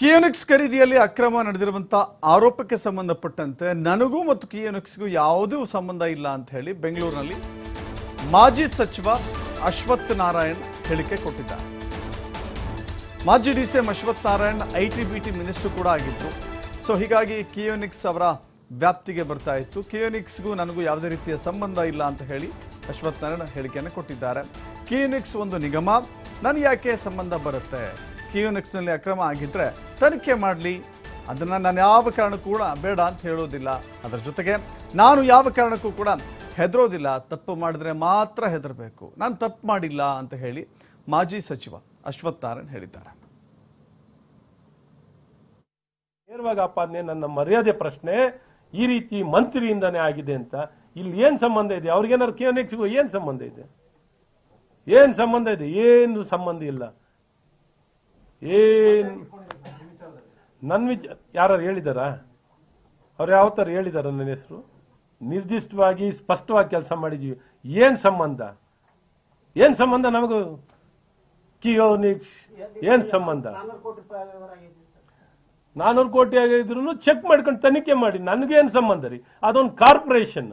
ಕಿಯೋನಿಕ್ಸ್ ಖರೀದಿಯಲ್ಲಿ ಅಕ್ರಮ ನಡೆದಿರುವಂಥ ಆರೋಪಕ್ಕೆ ಸಂಬಂಧಪಟ್ಟಂತೆ ನನಗೂ ಮತ್ತು ಕಿಯೋನಿಕ್ಸ್ಗೂ ಯಾವುದೂ ಸಂಬಂಧ ಇಲ್ಲ ಅಂತ ಹೇಳಿ ಬೆಂಗಳೂರಿನಲ್ಲಿ ಮಾಜಿ ಸಚಿವ ಅಶ್ವಥ್ ನಾರಾಯಣ್ ಹೇಳಿಕೆ ಕೊಟ್ಟಿದ್ದಾರೆ. ಮಾಜಿ D C M Ashwath Narayan I T minister ಕೂಡ ಆಗಿದ್ದರು ಸೊ ಹೀಗಾಗಿ ಕಿಯೋನಿಕ್ಸ್ ಅವರ ವ್ಯಾಪ್ತಿಗೆ ಬರ್ತಾ ಇತ್ತು. ಕಿಯೋನಿಕ್ಸ್ಗೂ ನನಗೂ ಯಾವುದೇ ರೀತಿಯ ಸಂಬಂಧ ಇಲ್ಲ ಅಂತ ಹೇಳಿ ಅಶ್ವಥ್ ನಾರಾಯಣ್ ಹೇಳಿಕೆಯನ್ನು ಕೊಟ್ಟಿದ್ದಾರೆ. ಕಿಯೋನಿಕ್ಸ್ ಒಂದು ನಿಗಮ. ನನಗೆ ಯಾಕೆ ಸಂಬಂಧ ಬರುತ್ತೆ? ಕಿಯೋನಿಕ್ಸ್ನಲ್ಲಿ ಅಕ್ರಮ ಆಗಿದ್ದರೆ ತನಿಖೆ ಮಾಡಲಿ. ಅದನ್ನು ನಾನು ಯಾವ ಕಾರಣಕ್ಕೂ ಕೂಡ ಬೇಡ ಅಂತ ಹೇಳೋದಿಲ್ಲ. ಅದರ ಜೊತೆಗೆ ನಾನು ಯಾವ ಕಾರಣಕ್ಕೂ ಕೂಡ ಹೆದರೋದಿಲ್ಲ. ತಪ್ಪು ಮಾಡಿದ್ರೆ ಮಾತ್ರ ಹೆದರಬೇಕು. ನಾನು ತಪ್ಪು ಮಾಡಿಲ್ಲ ಅಂತ ಹೇಳಿ ಮಾಜಿ ಸಚಿವ ಅಶ್ವಥ್ ನಾರಾಯಣ್ ಹೇಳಿದ್ದಾರೆ. ನೇರವಾಗಿ ಆಪಾದನೆ, ನನ್ನ ಮರ್ಯಾದೆ ಪ್ರಶ್ನೆ ಈ ರೀತಿ ಮಂತ್ರಿಯಿಂದಾನೇ ಆಗಿದೆ ಅಂತ. ಇಲ್ಲಿ ಏನು ಸಂಬಂಧ ಇದೆ? ಅವ್ರಿಗೇನಾದ್ರು ಕಿಯೋನಿಕ್ಸ್ಗೂ ಏನು ಸಂಬಂಧ ಇದೆ? ಏನು ಸಂಬಂಧ ಇದೆ? ಏನು ಸಂಬಂಧ ಇಲ್ಲ. ಏನ್? ನನ್ ವಿಚ ಯಾರು ಹೇಳಿದಾರ? ಅವ್ರು ಯಾವ ಥರ ಹೇಳಿದಾರ ನನ್ನ ಹೆಸರು? ನಿರ್ದಿಷ್ಟವಾಗಿ, ಸ್ಪಷ್ಟವಾಗಿ ಕೆಲಸ ಮಾಡಿದೀವಿ. ಏನ್ ಸಂಬಂಧ? ಏನ್ ಸಂಬಂಧ ನಮಗೂ? ಕಿಯೋನಿಕ್ಸ್ ಏನ್ ಸಂಬಂಧ? ನಾನೂರು ಕೋಟಿ ಆಗಿದ್ರು ಚೆಕ್ ಮಾಡ್ಕೊಂಡು ತನಿಖೆ ಮಾಡಿ. ನನಗೇನು ಸಂಬಂಧ ರೀ? ಅದೊಂದು ಕಾರ್ಪೊರೇಷನ್.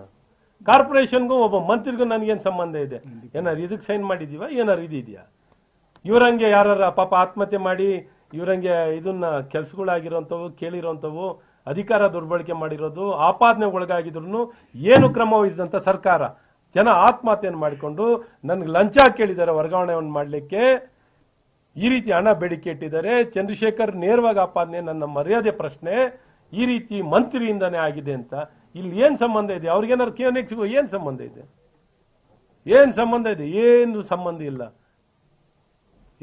ಕಾರ್ಪೊರೇಷನ್ಗೂ ಒಬ್ಬ ಮಂತ್ರಿಗೂ ನನಗೇನು ಸಂಬಂಧ ಇದೆ? ಏನಾರು ಇದಕ್ಕೆ ಸೈನ್ ಮಾಡಿದೀವ? ಏನಾರು ಇದಿದೆಯಾ? ಇವ್ರಂಗೆ ಯಾರ ಪಾಪ ಆತ್ಮಹತ್ಯೆ ಮಾಡಿ ಇವರಂಗೆ ಇದನ್ನ ಕೆಲಸಗಳಾಗಿರೋಂಥವು, ಕೇಳಿರೋಂಥವು, ಅಧಿಕಾರ ದುರ್ಬಳಕೆ ಮಾಡಿರೋದು, ಆಪಾದನೆ ಒಳಗಾಗಿದ್ರು ಏನು ಕ್ರಮ ವಹಿಸಿದಂತ ಸರ್ಕಾರ. ಜನ ಆತ್ಮಹತ್ಯೆಯನ್ನು ಮಾಡಿಕೊಂಡು ನನಗೆ ಲಂಚ ಕೇಳಿದ್ದಾರೆ ವರ್ಗಾವಣೆಯನ್ನು ಮಾಡಲಿಕ್ಕೆ. ಈ ರೀತಿ ಹಣ ಬೇಡಿಕೆ ಇಟ್ಟಿದ್ದಾರೆ. ಚಂದ್ರಶೇಖರ್ ನೇರವಾಗಿ ಆಪಾದನೆ ನನ್ನ ಮರ್ಯಾದೆ ಪ್ರಶ್ನೆ. ಈ ರೀತಿ ಮಂತ್ರಿಯಿಂದನೇ ಆಗಿದೆ ಅಂತ. ಇಲ್ಲಿ ಏನು ಸಂಬಂಧ ಇದೆ? ಅವ್ರಿಗೇನಾದ್ರು ಸಿಗೋ ಏನು ಸಂಬಂಧ ಇದೆ? ಏನು ಸಂಬಂಧ ಇದೆ? ಏನು ಸಂಬಂಧ ಇಲ್ಲ.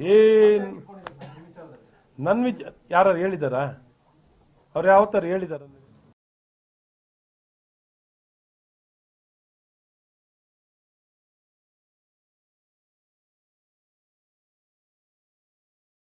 ಏನ್? ನನ್ನ ವಿಚ ಯಾರು ಹೇಳಿದಾರ? ಅವ್ರು ಯಾವ ಥರ ಹೇಳಿದಾರ